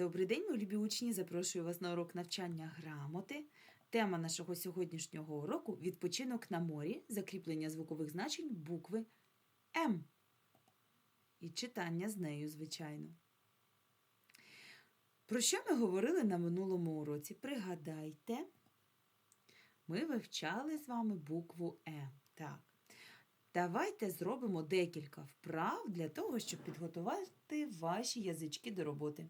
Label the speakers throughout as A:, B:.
A: Добрий день, мої любі учні! Запрошую вас на урок навчання грамоти. Тема нашого сьогоднішнього уроку відпочинок на морі, закріплення звукових значень букви М. І читання з нею, звичайно. Про що ми говорили на минулому уроці? Пригадайте, ми вивчали з вами букву Е. Так. Давайте зробимо декілька вправ для того, щоб підготувати ваші язички до роботи.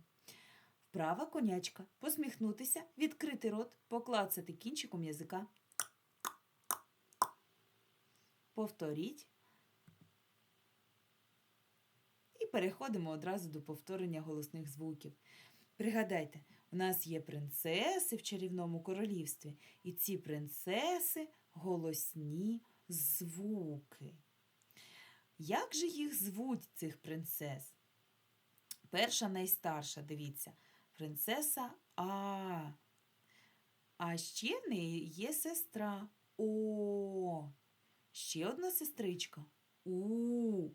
A: Вправа конячка. Посміхнутися, відкрити рот, поклацати кінчиком язика. Повторіть. І переходимо одразу до повторення голосних звуків. Пригадайте, у нас є принцеси в чарівному королівстві, і ці принцеси голосні звуки. Як же їх звуть, цих принцес? Перша найстарша, дивіться, принцеса А. А ще в неї є сестра О. Ще одна сестричка У.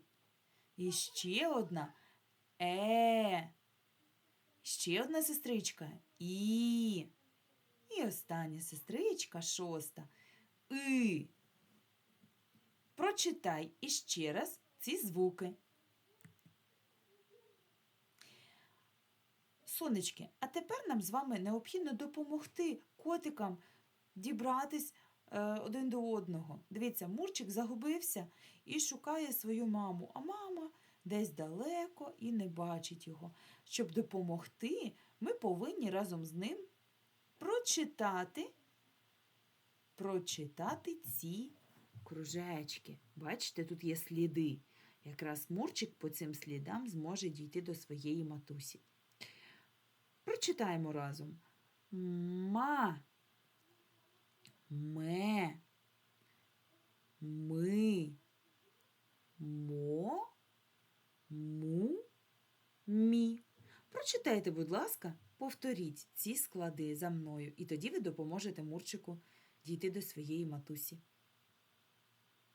A: І ще одна Е. Ще одна сестричка І. І остання сестричка шоста И. Прочитай іще раз ці звуки. Сонечки, а тепер нам з вами необхідно допомогти котикам дібратись е, один до одного. Дивіться, Мурчик загубився і шукає свою маму, а мама десь далеко і не бачить його. Щоб допомогти, ми повинні разом з ним прочитати, прочитати ці кружечки. Бачите, тут є сліди. Якраз Мурчик по цим слідам зможе дійти до своєї матусі. Прочитаємо разом. Ма. Ме. Ми. Мо. Му. Мі. Прочитайте, будь ласка, повторіть ці склади за мною, і тоді ви допоможете Мурчику дійти до своєї матусі.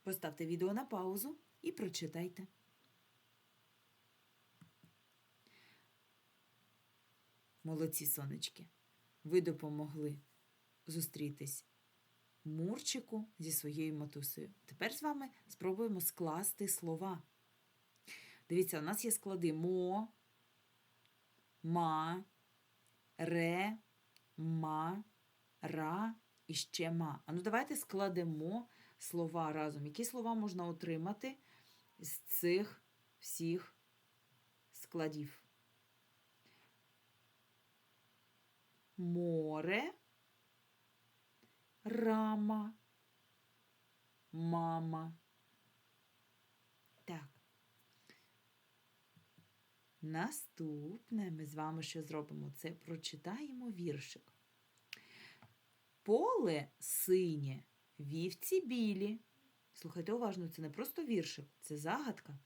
A: Поставте відео на паузу і прочитайте. Молодці сонечки. Ви допомогли зустрітись Мурчику зі своєю матусею. Тепер з вами спробуємо скласти слова. Дивіться, у нас є склади мо, ма, ре, ма, ра і ще ма. А ну давайте складемо слова разом. Які слова можна отримати з цих всіх складів? Море, рама, мама. Так. Наступне ми з вами що зробимо? Це прочитаємо віршик. Поле синє, вівці білі. Слухайте уважно, це не просто віршик, це загадка.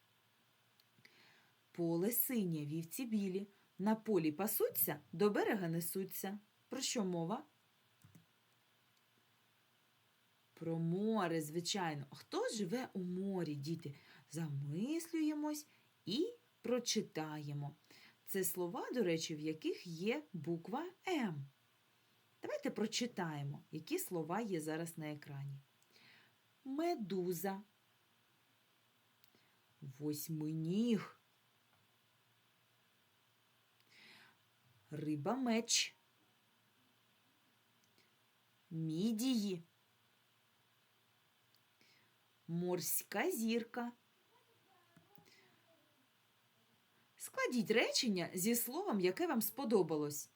A: Поле синє, вівці білі. На полі пасуться, до берега несуться. Про що мова? Про море, звичайно. Хто живе у морі, діти? Замислюємось і прочитаємо. Це слова, до речі, в яких є буква М. Давайте прочитаємо, які слова є зараз на екрані. Медуза. Восьминіг. Риба меч. Мідії. Морська зірка. Складіть речення зі словом, яке вам сподобалось.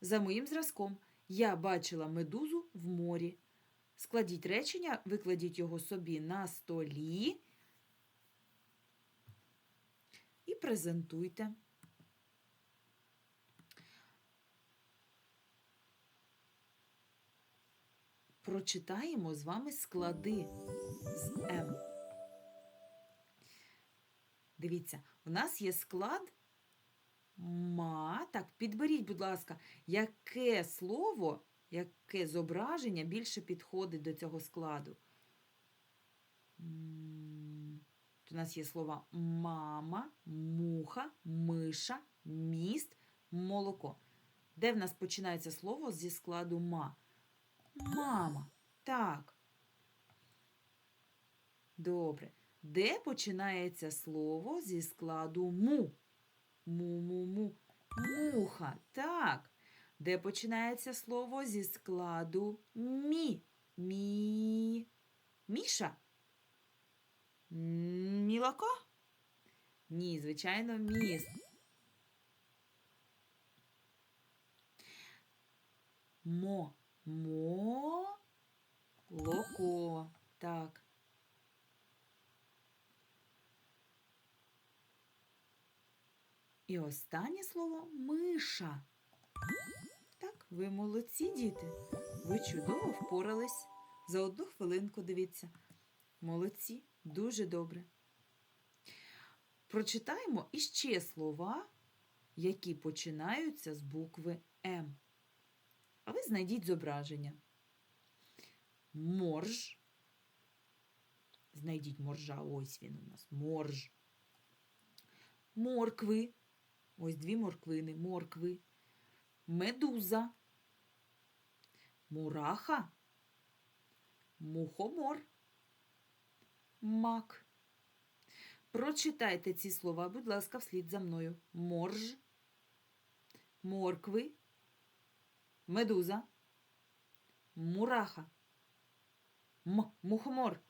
A: За моїм зразком я бачила медузу в морі. Складіть речення, викладіть його собі на столі і презентуйте. Прочитаємо з вами склади з М. Дивіться, у нас є склад ма. Так, підберіть, будь ласка, яке слово, яке зображення більше підходить до цього складу. У нас є слова мама, муха, миша, міст, молоко. Де в нас починається слово зі складу ма? Мама. Так. Добре. Де починається слово зі складу му? Му-му-му. Муха. Так. Де починається слово зі складу мі? Мі. Міша? М, Мілоко? Ні, звичайно, міст. Мо. Мо. Локо. Так. І останнє слово миша. Так, ви молодці, діти. Ви чудово впорались. За одну хвилинку дивіться. Молодці, дуже добре. Прочитаємо іще слова, які починаються з букви М. А ви знайдіть зображення. Морж. Знайдіть моржа, ось він у нас. Морж. Моркви. Ось дві морквини, моркви. Медуза. Мураха. Мухомор. Мак. Прочитайте ці слова, будь ласка, вслід за мною. Морж, моркви, медуза, мураха, м, мухомор,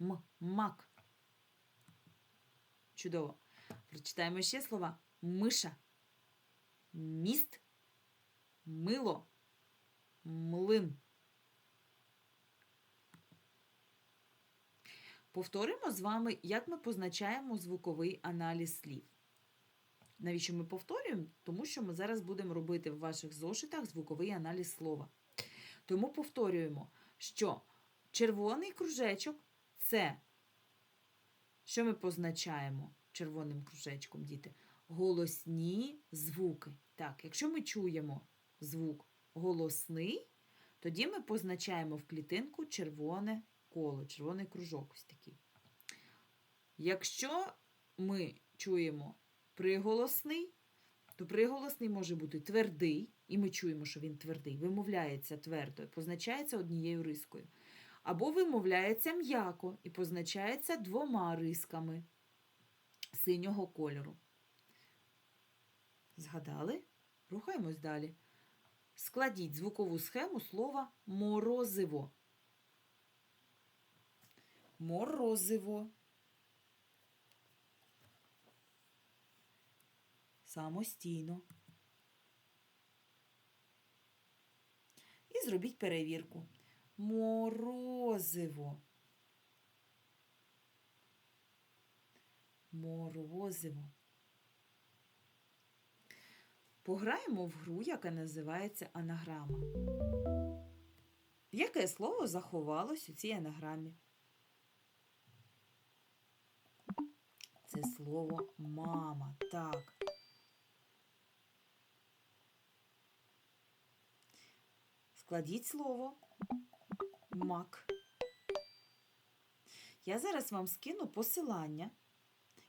A: м, мак. Чудово. Прочитаємо ще слова. Миша, міст, мило, млин. Повторимо з вами, як ми позначаємо звуковий аналіз слів. Навіщо ми повторюємо? Тому що ми зараз будемо робити в ваших зошитах звуковий аналіз слова. Тому повторюємо, що червоний кружечок це, що ми позначаємо червоним кружечком, діти? Голосні звуки. Так, якщо ми чуємо звук голосний, тоді ми позначаємо в клітинку червоне коло, червоний кружок ось такий. Якщо ми чуємо приголосний, то приголосний може бути твердий, і ми чуємо, що він твердий, вимовляється твердо, позначається однією рискою. Або вимовляється м'яко і позначається двома рисками синього кольору. Згадали? Рухаємось далі. Складіть звукову схему слова морозиво. Морозиво. Самостійно. І зробіть перевірку. Морозиво. Морозиво. Пограємо в гру, яка називається анаграма. Яке слово заховалось у цій анаграмі? Це слово мама. Так. Складіть слово мак. Я зараз вам скину посилання.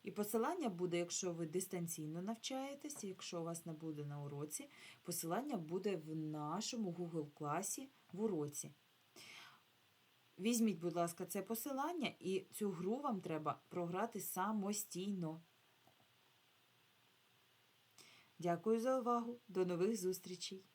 A: І посилання буде, якщо ви дистанційно навчаєтесь, якщо у вас не буде на уроці, посилання буде в нашому Google класі в уроці. Візьміть, будь ласка, це посилання, і цю гру вам треба програти самостійно. Дякую за увагу. До нових зустрічей!